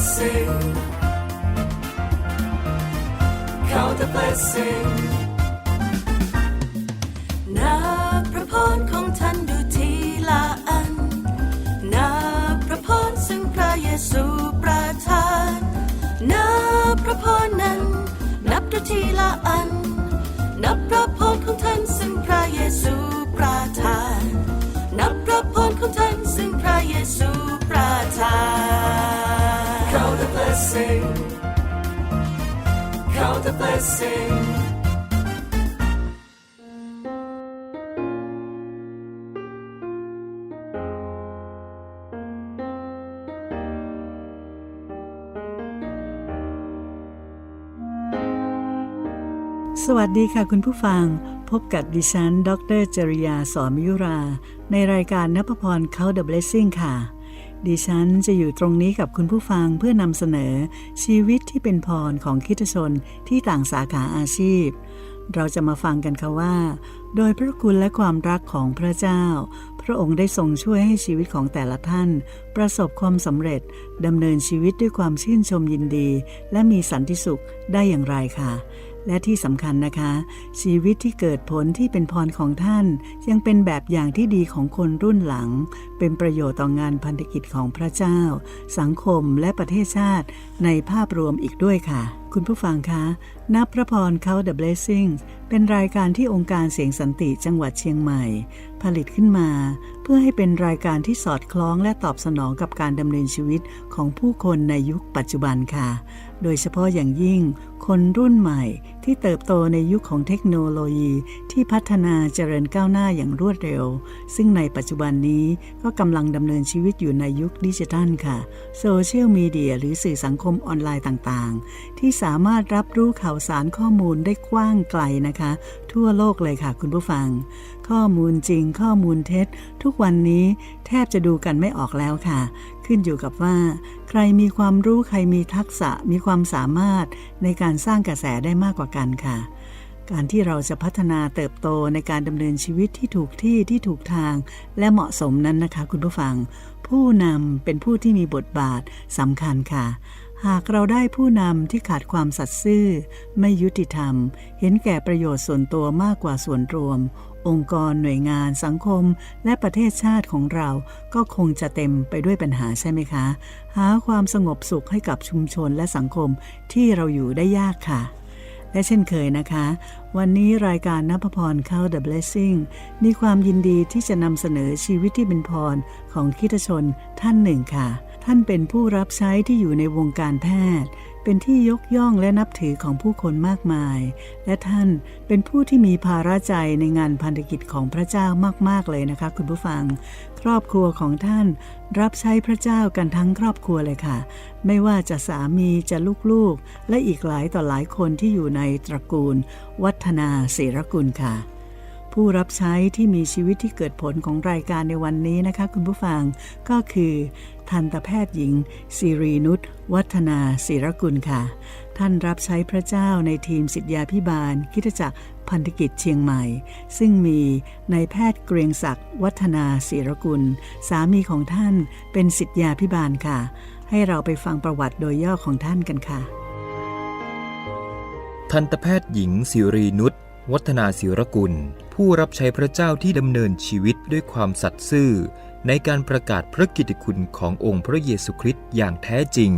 blessing. Count the blessing. นับพระพรของท่านดูทีละอัน นับพระพรซึ่งพระเยซูประทาน นับพระพรนั้น นับดูทีละอัน นับพระพรของท่านซึ่งพระเยซูประทาน blessing Count the blessing สวัสดีค่ะคุณผู้ฟัง พบกับดิฉัน ดรจริยาสอนมิยุรา ในรายการนภพรเขาเดอะเบลซิ่งค่ะ ดิฉันจะอยู่ตรงนี้กับคุณผู้ฟังเพื่อนำเสนอ ชีวิตที่เป็นพรของคิดชนที่ต่างสาขาอาชีพ เราจะมาฟังกันค่ะว่า โดยพระคุณและความรักของพระเจ้า พระองค์ได้ทรงช่วยให้ชีวิตของแต่ละท่าน ประสบความสำเร็จดำเนินชีวิตด้วยความชื่นชมยินดี และมีสันติสุขได้อย่างไรค่ะ และที่สำคัญนะคะ ชีวิตที่เกิดผลที่เป็นพรของท่าน ยังเป็นแบบอย่างที่ดีของคนรุ่นหลัง เป็นประโยชน์ต่องานพันธกิจของพระเจ้า สังคมและประเทศชาติในภาพรวมอีกด้วยค่ะ คุณผู้ฟังคะ นับพระพรเขา The Blessing เป็นรายการที่องค์การเสียงสันติจังหวัดเชียงใหม่ ผลิตขึ้นมา เพื่อให้เป็นรายการที่สอดคล้องและตอบสนองกับการดำเนินชีวิตของผู้คนในยุคปัจจุบันค่ะ โดยเฉพาะอย่างยิ่ง คนรุ่นใหม่ที่เติบโตในยุคของเทคโนโลยีที่พัฒนาเจริญก้าวหน้าอย่างรวดเร็ว ซึ่งในปัจจุบันนี้ก็กำลังดำเนินชีวิตอยู่ในยุคดิจิทัลค่ะโซเชียลมีเดียหรือสื่อสังคมออนไลน์ต่างๆ ที่สามารถรับรู้ข่าวสารข้อมูลได้กว้างไกลนะคะ ทั่วโลกเลยค่ะคุณผู้ฟัง ข้อมูลจริง ข้อมูลเท็จ ทุกวันนี้แทบจะดูกันไม่ออกแล้วค่ะ ขึ้นอยู่กับว่า ใครมีความรู้ใครมีทักษะมีความสามารถในการสร้างกระแสได้มากกว่ากันค่ะ การที่เราจะพัฒนาเติบโตในการดำเนินชีวิตที่ถูกที่ที่ถูกทางและเหมาะสมนั้นนะคะ คุณผู้ฟัง ผู้นำเป็นผู้ที่มีบทบาทสำคัญค่ะหากเราได้ผู้นำที่ขาดความสัตย์ซื่อ ไม่ยุติธรรม เห็นแก่ประโยชน์ส่วนตัวมากกว่าส่วนรวม องค์กรหน่วยงานสังคม และประเทศชาติของเราก็คงจะเต็มไปด้วยปัญหาใช่ไหมคะ หาความสงบสุขให้กับชุมชนและสังคมที่เราอยู่ได้ยากค่ะ และเช่นเคยนะคะ วันนี้รายการนภพรเข้า The Blessing มีความยินดีที่จะนำเสนอชีวิตที่เป็นพรของคริสตชนท่านหนึ่งค่ะ ท่านเป็นผู้รับใช้ที่อยู่ในวงการแพทย์ เป็นที่ยกย่องและนับถือของผู้คนมากมาย และท่านเป็นผู้ที่มีภาระใจในงานพันธกิจของพระเจ้ามากๆเลยนะคะ คุณผู้ฟัง ครอบครัวของท่านรับใช้พระเจ้ากันทั้งครอบครัวเลยค่ะ ไม่ว่าจะสามีจะลูกๆ และอีกหลายต่อหลายคนที่อยู่ในตระกูล วัฒนาเสรกุลค่ะ ผู้รับใช้ที่มีชีวิตที่เกิดผลของรายการในวันนี้นะคะ คุณผู้ฟังก็คือ ทันตแพทย์หญิง สิรีนุชวัฒนาศิรกุลค่ะ ท่านรับใช้พระเจ้าในทีมสิทธยาพิบาล คิดจักรพันธกิจเชียงใหม่ ซึ่งมีนายแพทย์เกรียงศักดิ์วัฒนาศิรกุล สามีของท่านเป็นสิทธยาพิบาลค่ะ ให้เราไปฟังประวัติโดยย่อของท่านกันค่ะ ทันตแพทย์หญิงสิรีนุชวัฒนาศิรกุล ผู้รับใช้พระเจ้าที่ดำเนินชีวิตด้วยความสัตย์ซื่อ ในการประกาศพระกิตติคุณขององค์พระเยซูคริสต์อย่างแท้จริง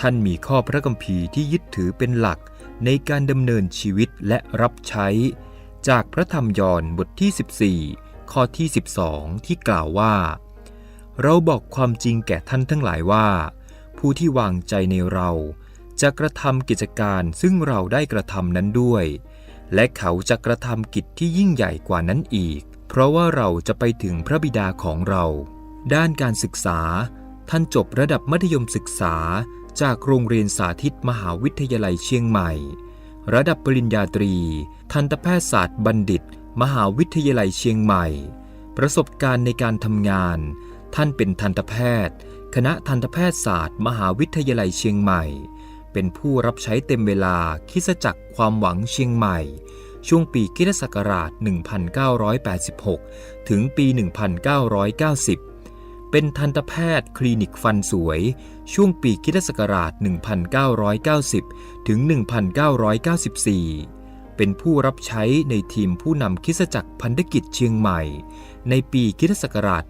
ท่านมีข้อพระคัมภีร์ที่ยึดถือเป็นหลักในการดำเนินชีวิตและรับใช้ จากพระธรรมยอห์นบทที่ 14 ข้อที่ 12 ที่กล่าวว่า เราบอกความจริงแก่ท่านทั้งหลายว่า ผู้ที่วางใจในเราจะกระทำกิจการซึ่งเราได้กระทำนั้นด้วย และเขาจะกระทำกิจที่ยิ่งใหญ่กว่านั้นอีก เพราะว่าเราจะไปถึงพระบิดาของเรา ด้านการศึกษา ท่านจบระดับมัธยมศึกษา จากโรงเรียนสาธิตมหาวิทยาลัยเชียงใหม่ ระดับปริญญาตรี ทันตแพทยศาสตร์บัณฑิต มหาวิทยาลัยเชียงใหม่ ประสบการณ์ในการทำงาน ท่านเป็นทันตแพทย์ คณะทันตแพทยศาสตร์ มหาวิทยาลัยเชียงใหม่ เป็นผู้รับใช้เต็มเวลาคิสจักรความหวังเชียงใหม่ ช่วงปีคริสตศักราช 1986 ถึงปี 1990 เป็นทันตแพทย์คลินิกฟันสวย ช่วงปีคริสตศักราช 1990 ถึง 1994 เป็นผู้รับใช้ในทีมผู้นำคิสจักรพันธกิจเชียงใหม่ ในปีคริสตศักราช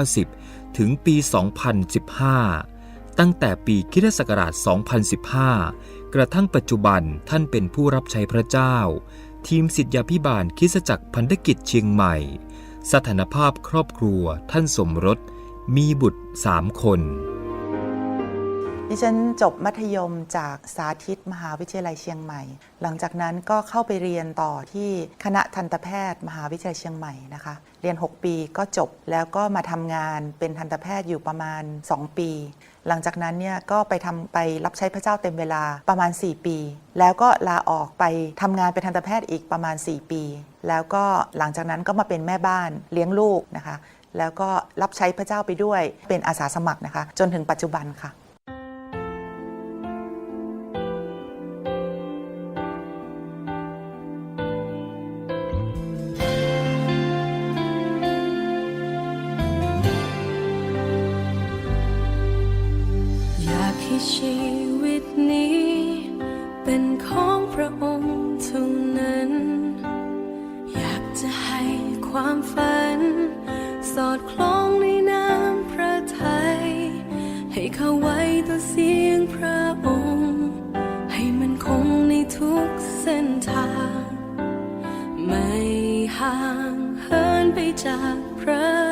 1990 ถึงปี 2015 ตั้งแต่ปีคริสตศักราช 2015 กระทั่งปัจจุบันท่านเป็นผู้รับใช้พระเจ้า ทีมสิทธยาพิบาลคิสจักรพันธกิจเชียงใหม่ สถานภาพครอบครัวท่านสมรส มีบุตรสามคน ดิฉันจบมัธยมจากสาธิตมหาวิทยาลัยเชียงใหม่ หลังจากนั้นก็เข้าไปเรียนต่อที่คณะทันตแพทย์ มหาวิทยาลัยเชียงใหม่นะคะ เรียน 6 ปีก็จบแล้วก็มาทำงานเป็นทันตแพทย์อยู่ประมาณ 2 ปี หลังจากนั้นเนี่ยก็ไปทำไปรับใช้พระเจ้าเต็มเวลาประมาณ 4 ปี แล้วก็ลาออกไปทำงานเป็นทันตแพทย์อีกประมาณ 4 ปี แล้วก็หลังจากนั้นก็มาเป็นแม่บ้านเลี้ยงลูกนะคะ แล้วก็รับใช้พระเจ้าไปด้วยเป็นอาสาสมัครนะคะ จนถึงปัจจุบันค่ะ ความฝัน สอดคล้องในน้ำพระทัยให้เข้าไว้ต่อเสียงพระองค์ ให้มันคงในทุกเส้นทาง ไม่ห่างเหินไปจากพระ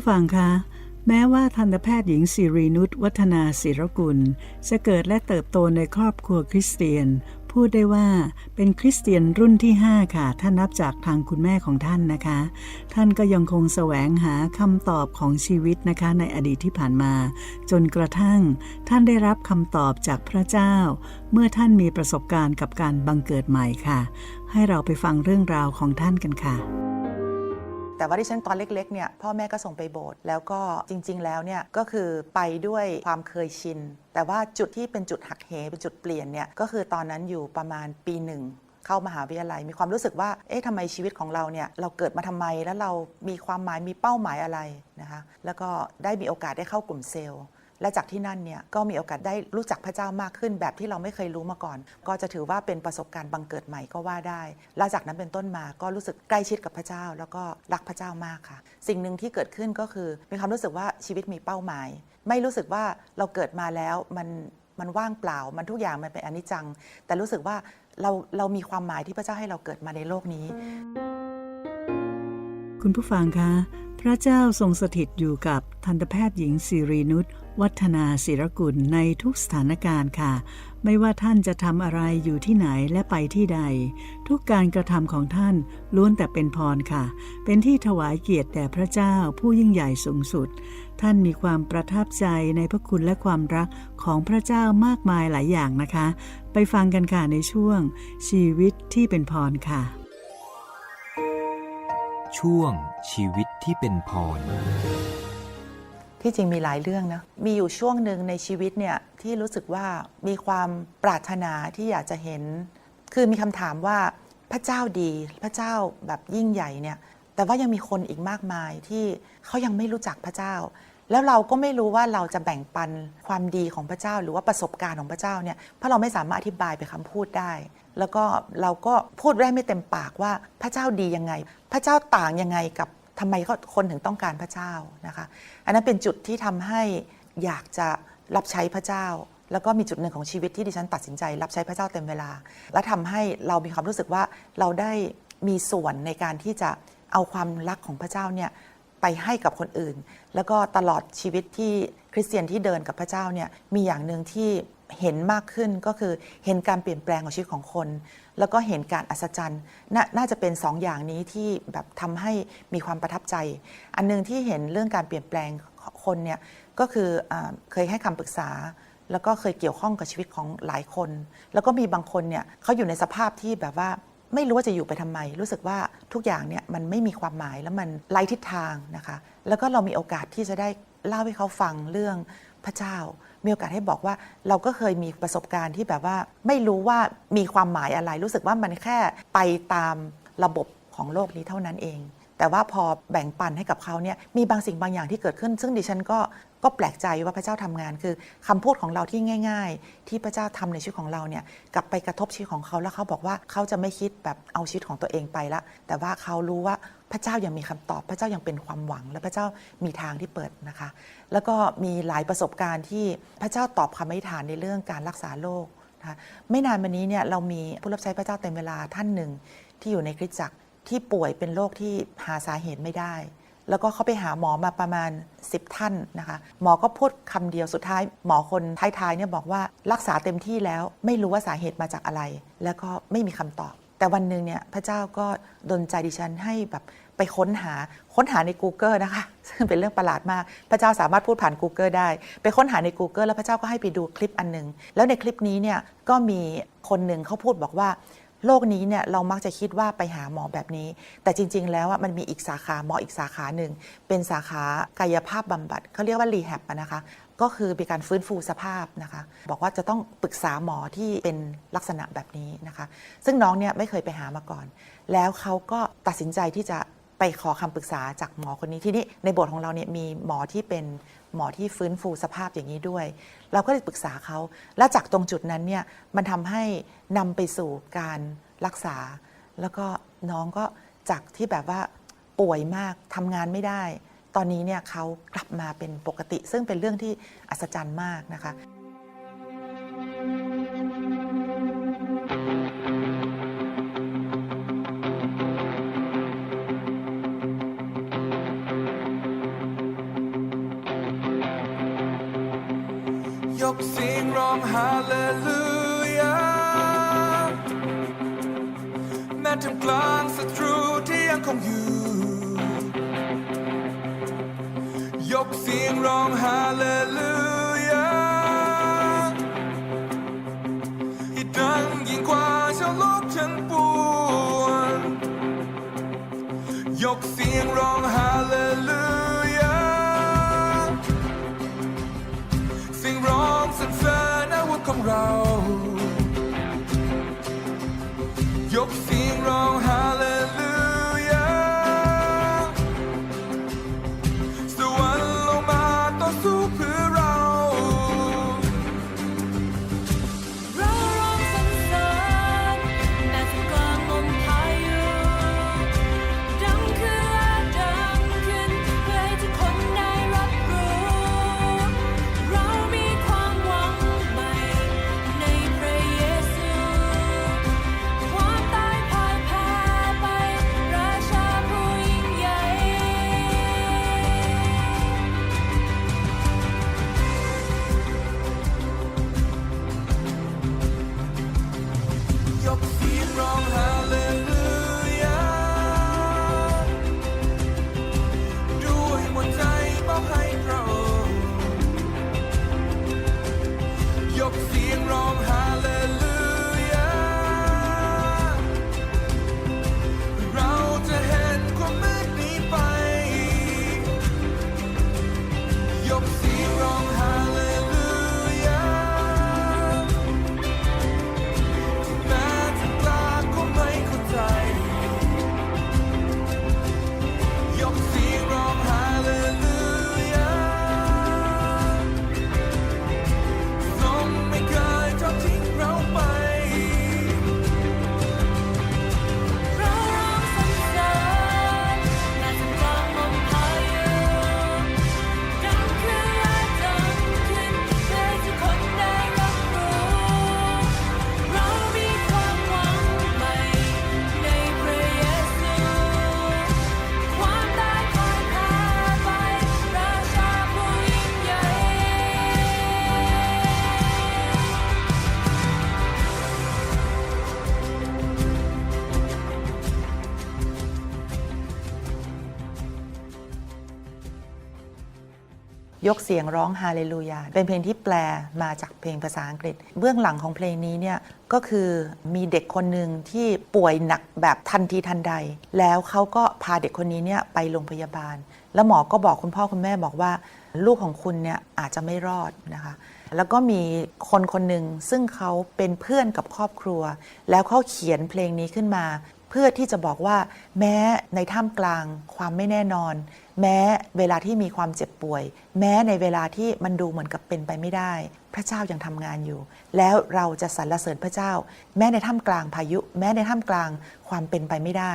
ผู้ฟังคะแม้ว่าทันตแพทย์หญิงสิรินุชวัฒนาศิรกุล จะเกิดและเติบโตในครอบครัวคริสเตียน พูดได้ว่าเป็นคริสเตียนรุ่นที่ 5 ค่ะ ถ้านับจากทางคุณแม่ของท่านนะคะ ท่านก็ยังคงแสวงหาคำตอบของชีวิตนะคะในอดีตที่ผ่านมา จนกระทั่ง ท่านได้รับคำตอบจากพระเจ้า เมื่อท่านมีประสบการณ์กับการบังเกิดใหม่ค่ะ ให้เราไปฟังเรื่องราวของท่านกันค่ะ แต่ว่าที่ฉันตอนเล็กๆเนี่ยพ่อแม่ก็ส่งไปโบสถ์แล้วก็จริง ๆ แล้วเนี่ยก็คือไปด้วยความเคยชิน แต่ว่าจุดที่เป็นจุดหักเหเป็นจุดเปลี่ยนเนี่ยก็คือตอนนั้นอยู่ประมาณปีหนึ่งเข้ามหาวิทยาลัยมีความรู้สึกว่า เอ๊ะทำไมชีวิตของเราเนี่ย เราเกิดมาทำไมแล้วเรามีความหมายมีเป้าหมายอะไรนะคะ แล้วก็ได้มีโอกาสได้เข้ากลุ่มเซลล์ และจากที่นั่นเนี่ยก็มีโอกาสได้รู้จักพระเจ้ามากขึ้น แบบที่เราไม่เคยรู้มาก่อน ก็จะถือว่าเป็นประสบการณ์บังเกิดใหม่ก็ว่าได้และจากนั้นเป็นต้นมาก็รู้สึกใกล้ชิดกับพระเจ้า แล้วก็รักพระเจ้ามากค่ะ สิ่งหนึ่งที่เกิดขึ้นก็คือมีความรู้สึกว่าชีวิตมีเป้าหมาย ไม่รู้สึกว่าเราเกิดมาแล้วมันมันว่างเปล่า มันทุกอย่างมันเป็นอนิจจัง แต่รู้สึกว่าเราเรามีความหมายที่พระเจ้าให้เราเกิดมาในโลกนี้ คุณผู้ฟังคะ พระเจ้าทรงสถิตอยู่กับทันตแพทย์หญิงสิรีนุช วัฒนาศิรกุลในทุกสถานการณ์ค่ะ ไม่ว่าท่านจะทำอะไรอยู่ที่ไหนและไปที่ใด ทุกการกระทำของท่านล้วนแต่เป็นพรค่ะ เป็นที่ถวายเกียรติแด่พระเจ้าผู้ยิ่งใหญ่สูงสุด ท่านมีความประทับใจในพระคุณและความรักของพระเจ้ามากมายหลายอย่างนะคะ ไปฟังกันค่ะในช่วง ชีวิตที่เป็นพรค่ะ ช่วงชีวิตที่เป็นพร ที่จริงมีหลายเรื่องนะ มีอยู่ช่วงหนึ่งในชีวิตเนี่ยที่รู้สึกว่ามีความปรารถนาที่อยากจะเห็น คือมีคำถามว่าพระเจ้าดี พระเจ้าแบบยิ่งใหญ่เนี่ย แต่ว่ายังมีคนอีกมากมายที่เขายังไม่รู้จักพระเจ้า แล้วเราก็ไม่รู้ว่าเราจะแบ่งปันความดีของพระเจ้า หรือว่าประสบการณ์ของพระเจ้าเนี่ย เพราะเราไม่สามารถอธิบายไปนคำพูดได้ แล้วก็เราก็พูดได้ไม่เต็มปากว่าพระเจ้าดียังไง พระเจ้าต่างยังไงกับ ทำไมเขาคนถึงต้องการพระเจ้านะคะอันนั้นเป็นจุดที่ทำให้อยากจะรับใช้พระเจ้า แล้วก็มีจุดหนึ่งของชีวิตที่ดิฉันตัดสินใจ รับใช้พระเจ้าเต็มเวลา และทำให้เรามีความรู้สึกว่าเราได้มีส่วนในการที่จะเอาความรักของพระเจ้าเนี่ยไปให้กับคนอื่น แล้วก็ตลอดชีวิตที่คริสเตียนที่เดินกับพระเจ้าเนี่ยมีอย่างหนึ่งที่เห็นมากขึ้นก็คือเห็นการเปลี่ยนแปลงของชีวิตของคน แล้วก็เห็นการอัศจรรย์นน่าจะเป็นสองอย่างนี้ที่แบบทำให้มีความประทับใจ อันหนึงที่เห็นเรื่องการเปลี่ยนแปลงคนเนี่ยก็คืออเคยให้คำปรึกษา แล้วก็เคยเกี่ยวข้องกับชีวิตของหลายคน แล้วก็มีบางคนเนี่ยเขาอยู่ในสภาพที่แบบว่าไม่รู้ว่าจะอยู่ไปทำไม รู้สึกว่าทุกอย่างเนี่ยมันไม่มีความหมายแล้วมันไร้ทิศทางนะคะ แล้วก็เรามีโอกาสที่จะได้เล่าให้เขาฟังเรื่องพระเจ้า มีโอกาสให้บอกว่าเราก็เคยมีประสบการณ์ที่แบบว่าไม่รู้ว่ามีความหมายอะไร รู้สึกว่ามันแค่ไปตามระบบของโลกนี้เท่านั้นเอง แต่ว่าพอแบ่งปันให้กับเขาเนี่ยมีบางสิ่งบางอย่างที่เกิดขึ้น ซึ่งดิฉันก็ก็แปลกใจว่าพระเจ้าทำงานคือคำพูดของเราที่ง่าย ๆ ที่พระเจ้าทำในชีวิตของเราเนี่ยกลับไปกระทบชีวิตของเขาแล้วเขาบอกว่าเขาจะไม่คิดแบบเอาชีวิตของตัวเองไปละแต่ว่าเขารู้ว่า พระเจ้ายังมีคำตอบ พระเจ้ายังเป็นความหวัง และพระเจ้ามีทางที่เปิดนะคะ แล้วก็มีหลายประสบการณ์ที่พระเจ้าตอบคำอธิษฐานในเรื่องการรักษาโรคนะคะไม่นานมานี้เนี่ยเรามีผู้รับใช้พระเจ้าเต็มเวลาท่านหนึ่ง ที่อยู่ในคริสตจักรที่ป่วยเป็นโรคที่หาสาเหตุไม่ได้ แล้วก็เขาไปหาหมอมาประมาณ 10 ท่านนะคะ หมอก็พูดคำเดียวสุดท้าย หมอคนท้ายๆเนี่ยบอกว่ารักษาเต็มที่แล้วไม่รู้ว่าสาเหตุมาจากอะไร แล้วก็ไม่มีคำตอบแต่วันหนึ่งเนี่ยพระเจ้าก็ดลใจดิฉันให้แบบ ไปค้นหาค้นหาใน Google นะคะซึ่งเป็นเรื่องประหลาดมาก พระเจ้าสามารถพูดผ่าน Google ได้ ไปค้นหาใน Google แล้วพระเจ้าก็ให้ไปดูคลิปอันหนึ่งแล้วในคลิปนี้เนี่ยก็มีคนหนึ่งเขาพูดบอกว่าโลกนี้เนี่ยเรามักจะคิดว่าไปหาหมอแบบนี้ แต่จริง ๆ แล้วอะมันมีอีกสาขาหมออีกสาขาหนึ่ง เป็นสาขากายภาพบำบัดเขาเรียกว่ารีแฮบนะคะก็คือเป็นการฟื้นฟูสภาพนะคะ บอกว่าจะต้องปรึกษาหมอที่เป็นลักษณะแบบนี้นะคะ ซึ่งน้องเนี่ยไม่เคยไปหามาก่อน แล้วเขาก็ตัดสินใจที่จะ ไปขอคำปรึกษาจากหมอคนนี้ที่นี่ในบทของเราเนี่ยมีหมอที่เป็นหมอที่ฟื้นฟูสภาพอย่างนี้ด้วย เราก็เลยปรึกษาเขา และจากตรงจุดนั้นเนี่ยมันทำให้นำไปสู่การรักษา แล้วก็น้องก็จากที่แบบว่าป่วยมากทำงานไม่ได้ ตอนนี้เนี่ยเขากลับมาเป็นปกติ ซึ่งเป็นเรื่องที่อัศจรรย์มากนะคะ ยกเสียงร้องฮาเลลูยาแม้ทำกลางศัตรูที่ยังคงอยู่ ยกเสียงร้องฮาเลลูยาให้ดังยิ่งกว่าชาวโลกทั้งปวงยกเสียงร้องฮาเลลู เรา ยกเสียงร้อง ยกเสียงร้องฮาเลลูยาเป็นเพลงที่แปลมาจากเพลงภาษาอังกฤษ เบื้องหลังของเพลงนี้เนี่ยก็คือมีเด็กคนหนึ่งที่ป่วยหนักแบบทันทีทันใด แล้วเขาก็พาเด็กคนนี้เนี่ยไปโรงพยาบาล แล้วหมอก็บอกคุณพ่อคุณแม่บอกว่า ลูกของคุณเนี่ยอาจจะไม่รอดนะคะแล้วก็มีคนคนหนึ่งซึ่งเขาเป็นเพื่อนกับครอบครัว แล้วเขาเขียนเพลงนี้ขึ้นมา เพื่อที่จะบอกว่าแม้ในท่ามกลางความไม่แน่นอน แม้เวลาที่มีความเจ็บป่วย แม้ในเวลาที่มันดูเหมือนกับเป็นไปไม่ได้ พระเจ้ายังทำงานอยู่ แล้วเราจะสรรเสริญพระเจ้า แม้ในท่ามกลางพายุ แม้ในท่ามกลางความเป็นไปไม่ได้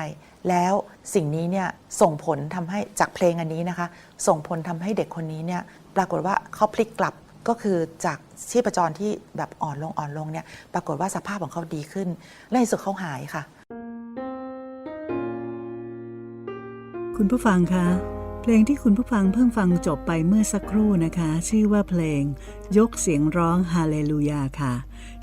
แล้วสิ่งนี้เนี่ยส่งผลทำให้จากเพลงอันนี้นะคะ ส่งผลทำให้เด็กคนนี้เนี่ยปรากฏว่าเขาพลิกกลับก็คือจากชีพจรที่แบบอ่อนลงอ่อนลงเนี่ยปรากฏว่าสภาพของเขาดีขึ้นและในสุดเขาหายค่ะ คุณผู้ฟังคะ เพลงที่คุณผู้ฟังเพิ่งฟังจบไปเมื่อสักครู่นะคะ ชื่อว่าเพลง ยกเสียงร้องฮาเลลูยาค่ะ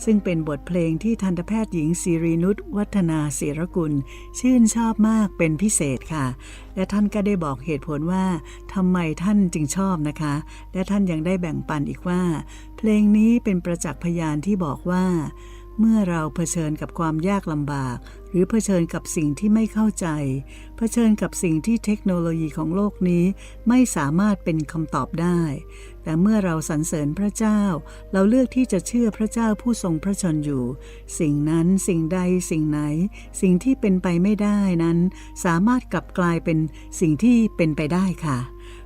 ซึ่งเป็นบทเพลงที่ทันตแพทย์หญิงสิรินุชวัฒนาศิรกุล ชื่นชอบมากเป็นพิเศษค่ะ และท่านก็ได้บอกเหตุผลว่าทำไมท่านจึงชอบนะคะ และท่านยังได้แบ่งปันอีกว่า เพลงนี้เป็นประจักษ์พยานที่บอกว่า เมื่อเราเผชิญกับความยากลำบาก หรือเผชิญกับสิ่งที่ไม่เข้าใจ เผชิญกับสิ่งที่เทคโนโลยีของโลกนี้ไม่สามารถเป็นคำตอบได้ แต่เมื่อเราสรรเสริญพระเจ้า เราเลือกที่จะเชื่อพระเจ้าผู้ทรงพระชนอยู่ สิ่งนั้นสิ่งใดสิ่งไหน สิ่งที่เป็นไปไม่ได้นั้น สามารถกลับกลายเป็นสิ่งที่เป็นไปได้ค่ะ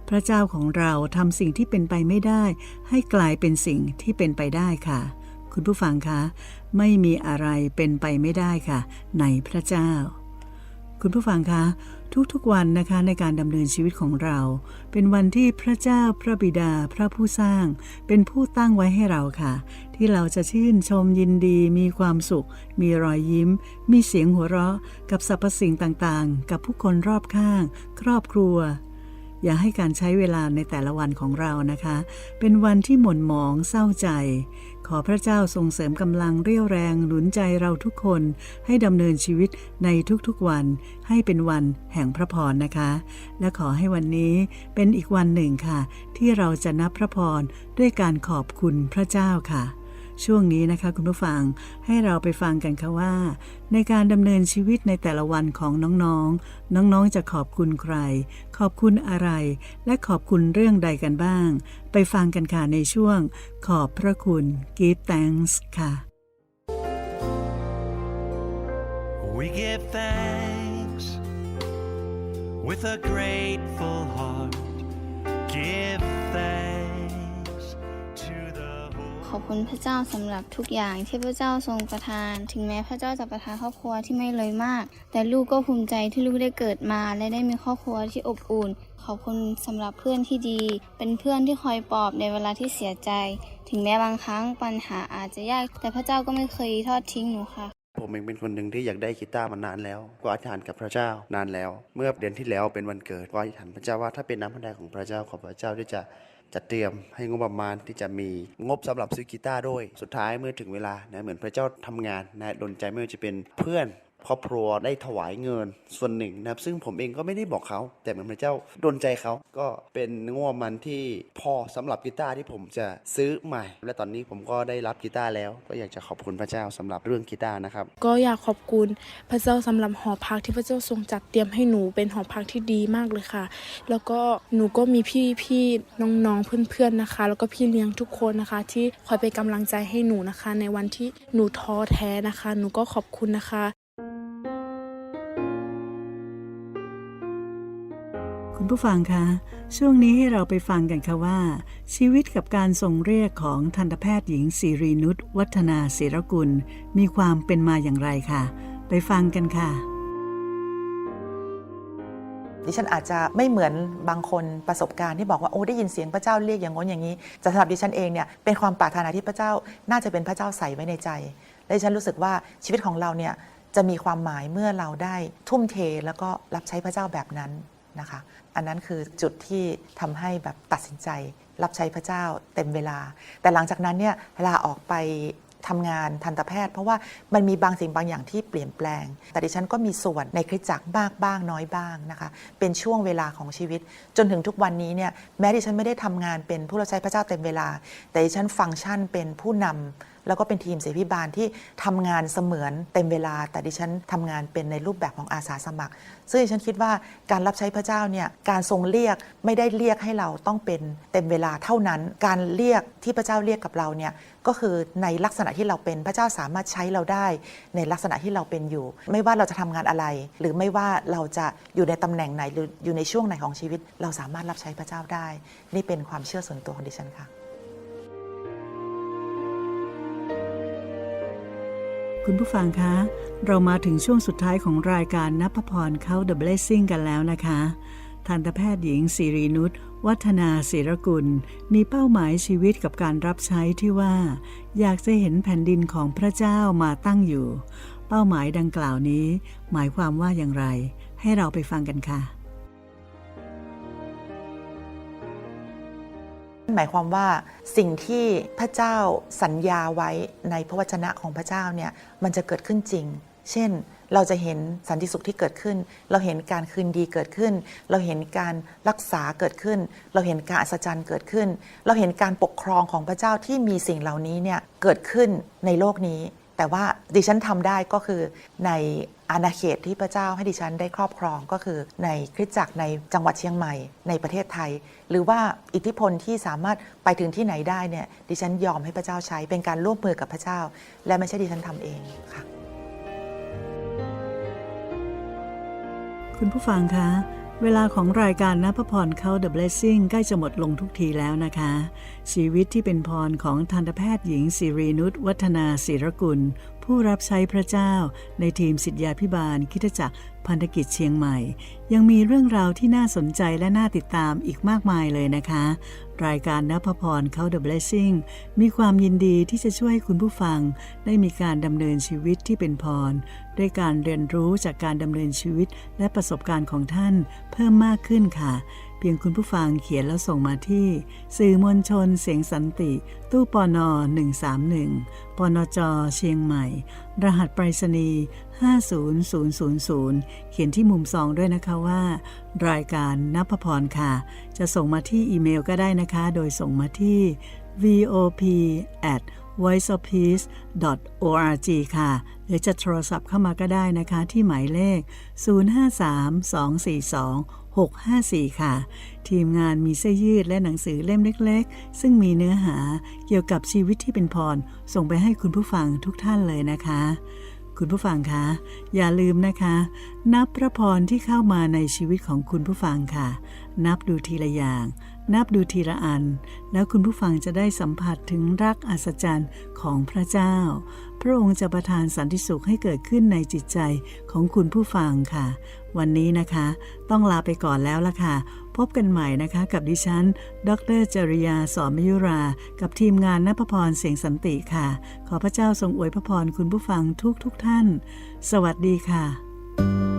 พระเจ้าของเราทำสิ่งที่เป็นไปไม่ได้ ให้กลายเป็นสิ่งที่เป็นไปได้ค่ะ คุณผู้ฟังคะ ไม่มีอะไรเป็นไปไม่ได้ค่ะ ในพระเจ้า คุณผู้ฟังคะทุกๆวันนะคะในการดำเนินชีวิตของเรา เป็นวันที่พระเจ้าพระบิดาพระผู้สร้าง เป็นผู้ตั้งไว้ให้เราค่ะ ที่เราจะชื่นชมยินดีมีความสุข มีรอยยิ้ม มีเสียงหัวเราะ กับสรรพสิ่งต่างๆ กับผู้คนรอบข้าง ครอบครัว อย่าให้การใช้เวลาในแต่ละวันของเรานะคะ เป็นวันที่หม่นหมองเศร้าใจ ขอพระเจ้าทรงเสริมกำลังเรี่ยวแรงหนุนใจเราทุกคนให้ดำเนินชีวิตในทุกๆวัน ให้เป็นวันแห่งพระพรนะคะ และขอให้วันนี้เป็นอีกวันหนึ่งค่ะ ที่เราจะนับพระพรด้วยการขอบคุณพระเจ้าค่ะ ช่วงนี้นะคะคุณผู้ฟังให้เราไปฟังกันค่ะว่า ในการดำเนินชีวิตในแต่ละวันของน้องๆ น้องๆจะขอบคุณใคร ขอบคุณอะไร และขอบคุณเรื่องใดกันบ้าง ไปฟังกันค่ะในช่วง ขอบพระคุณ Give thanks ค่ะ We give thanks with a grateful heart. Give อบคุณพระเจ้าสำหรับทุกอย่างที่พระเจ้าทรงประทาน ถึงแม้พระเจ้าจะประทานครอบครัวที่ไม่เลยมาก แต่ลูกก็ภูมิใจที่ลูกได้เกิดมา และได้มีครอบครัวที่อบอุ่น ขอบคุณสำหรับเพื่อนที่ดี เป็นเพื่อนที่คอยปลอบในเวลาที่เสียใจ ถึงแม้บางครั้งปัญหาอาจจะยาก แต่พระเจ้าก็ไม่เคยทอดทิ้งหนูค่ะผมเองเป็นคนหนึ่งที่อยากได้กีตาร์มานานแล้วก็อธิษฐานกับพระเจ้านานแล้ว เมื่อเดือนที่แล้วเป็นวันเกิดก็อธิษฐานพระเจ้าว่าถ้าเป็นน้ำพระทัยของพระเจ้าขอพระเจ้าที่จะ จัดเตรียมให้งบประมาณที่จะมีงบสำหรับซื้อกีตาร์ด้วย สุดท้ายเมื่อถึงเวลานะเหมือนพระเจ้าทำงานนะดลใจไม่ว่าจะเป็นเพื่อน ครอบครัวได้ถวายเงินส่วนหนึ่งนะครับ ซึ่งผมเองก็ไม่ได้บอกเขา แต่เหมือนพระเจ้าดลใจเขาก็เป็นงบประมาณที่พอสำหรับกีตาร์ที่ผมจะซื้อใหม่ และตอนนี้ผมก็ได้รับกีตาร์แล้ว ก็อยากจะขอบคุณพระเจ้าสำหรับเรื่องกีตาร์นะครับ ก็อยากขอบคุณพระเจ้าสำหรับหอพักที่พระเจ้าทรงจัดเตรียมให้หนูเป็นหอพักที่ดีมากเลยค่ะ แล้วก็หนูก็มีพี่พี่น้องๆเพื่อนๆนะคะ แล้วก็พี่เลี้ยงทุกคนนะคะ ที่คอยเป็นกำลังใจให้หนูนะคะ ในวันที่หนูท้อแท้นะคะ หนูก็ขอบคุณนะคะ คุณผู้ฟังคะช่วงนี้ให้เราไปฟังกันค่ะว่า ชีวิตกับการทรงเรียกของทันตแพทย์หญิงสิรินุชวัฒนาศิรกุล มีความเป็นมาอย่างไรค่ะ ไปฟังกันค่ะ ดิฉันอาจจะไม่เหมือนบางคนประสบการณ์ที่บอกว่าโอ้ได้ยินเสียงพระเจ้าเรียกอย่างง้นอย่างนี้แต่สำหรับดิฉันเองเนี่ยเป็นความปรารถนาที่พระเจ้าน่าจะเป็นพระเจ้าใส่ไว้ในใจ และดิฉันรู้สึกว่าชีวิตของเราเนี่ยจะมีความหมายเมื่อเราได้ทุ่มเทแล้วก็รับใช้พระเจ้าแบบนั้น นะคะ อันนั้นคือจุดที่ทำให้แบบตัดสินใจ รับใช้พระเจ้าเต็มเวลา แต่หลังจากนั้นเนี่ยลาออกไปทำงานทันตแพทย์ เพราะว่ามันมีบางสิ่งบางอย่างที่เปลี่ยนแปลง แต่ดิฉันก็มีส่วนในคริสตจักรมากบ้างน้อยบ้างนะคะ เป็นช่วงเวลาของชีวิต จนถึงทุกวันนี้เนี่ยแม้ดิฉันไม่ได้ทำงานเป็นผู้รับใช้พระเจ้าเต็มเวลา แต่ดิฉันฟังก์ชันเป็นผู้นำ แล้วก็เป็นทีมเสพิบาลที่ทำงานเสมือนเต็มเวลา แต่ดิฉันทำงานเป็นในรูปแบบของอาสาสมัคร ซึ่งดิฉันคิดว่าการรับใช้พระเจ้าเนี่ยการทรงเรียกไม่ได้เรียกให้เราต้องเป็นเต็มเวลาเท่านั้น การเรียกที่พระเจ้าเรียกกับเราเนี่ยก็คือในลักษณะที่เราเป็นพระเจ้าสามารถใช้เราได้ ในลักษณะที่เราเป็นอยู่ ไม่ว่าเราจะทำงานอะไร หรือไม่ว่าเราจะอยู่ในตำแหน่งไหนหรืออยู่ในช่วงไหนของชีวิต เราสามารถรับใช้พระเจ้าได้ นี่เป็นความเชื่อส่วนตัวของดิฉันค่ะ คุณผู้ฟังคะ เรามาถึงช่วงสุดท้ายของรายการนับพรเข้า The Blessing กันแล้วนะคะทันตแพทย์หญิงสิรินุชวัฒนาศิรกุล มีเป้าหมายชีวิตกับการรับใช้ที่ว่า อยากจะเห็นแผ่นดินของพระเจ้ามาตั้งอยู่ เป้าหมายดังกล่าวนี้ หมายความว่าอย่างไร ให้เราไปฟังกันค่ะ หมายความว่าสิ่งที่พระเจ้าสัญญาไว้ในพระวจนะของพระเจ้าเนี่ยมันจะเกิดขึ้นจริง เช่นเราจะเห็นสันติสุขที่เกิดขึ้น เราเห็นการคืนดีเกิดขึ้น เราเห็นการรักษาเกิดขึ้น เราเห็นการอัศจรรย์เกิดขึ้น เราเห็นการปกครองของพระเจ้าที่มีสิ่งเหล่านี้เนี่ยเกิดขึ้นในโลกนี้ แต่ว่าดิฉันทำได้ก็คือในอาณาเขตที่พระเจ้าให้ดิฉันได้ครอบครองก็คือ ในคริสตจักรในจังหวัดเชียงใหม่ในประเทศไทย หรือว่าอิทธิพลที่สามารถไปถึงที่ไหนได้เนี่ยดิฉันยอมให้พระเจ้าใช้เป็นการร่วมมือกับพระเจ้า และไม่ใช่ดิฉันทำเองค่ะ คุณผู้ฟังคะ เวลาของรายการนับพระพรเข้า The Blessing ใกล้จะหมดลงทุกทีแล้วนะคะ ชีวิตที่เป็นพรของทันตแพทย์หญิงสิรีนุชวัฒนาศิรกุล ผู้รับใช้พระเจ้าในทีมสิทธยาพิบาลคิดจักร พันธกิจเชียงใหม่ ยังมีเรื่องราวที่น่าสนใจและน่าติดตามอีกมากมายเลยนะคะ รายการนภพรเข้า The Blessing มีความยินดีที่จะช่วยให้คุณผู้ฟัง ได้มีการดำเนินชีวิตที่เป็นพร ด้วยการเรียนรู้จากการดำเนินชีวิตและประสบการณ์ของท่านเพิ่มมากขึ้นค่ะ เพียงคุณผู้ฟังเขียนแล้วส่งมาที่ สื่อมวลชนเสียงสันติ ตู้ปอนอ131ปนจเชียงใหม่ รหัสไปรษณีย์50000 เขียนที่มุมซองด้วยนะคะว่า รายการนับพพรค่ะ จะส่งมาที่อีเมลก็ได้นะคะ โดยส่งมาที่ vop at voiceofpeace.org ค่ะ หรือจะโทรศัพท์เข้ามาก็ได้นะคะที่หมายเลข 053-242-654 ค่ะ ทีมงานมีเสื้อยืดและหนังสือเล่มเล็กๆ ซึ่งมีเนื้อหาเกี่ยวกับชีวิตที่เป็นพร ส่งไปให้คุณผู้ฟังทุกท่านเลยนะคะ คุณผู้ฟังคะอย่าลืมนะคะ นับพระพรที่เข้ามาในชีวิตของคุณผู้ฟังค่ะ นับดูทีละอย่าง นับดูทีละอัน แล้วคุณผู้ฟังจะได้สัมผัสถึงรักอัศจรรย์ของพระเจ้า พระองค์จะประทานสันติสุขให้เกิดขึ้นในจิตใจของคุณผู้ฟังค่ะ วันนี้นะคะ ต้องลาไปก่อนแล้วล่ะค่ะ พบกันใหม่นะคะ กับดิฉัน ดรจริยาสอนมยุรา กับทีมงานนภพรเสียงสันติค่ะ ขอพระเจ้าทรงอวยพระพรคุณผู้ฟังทุกทุกท่าน สวัสดีค่ะ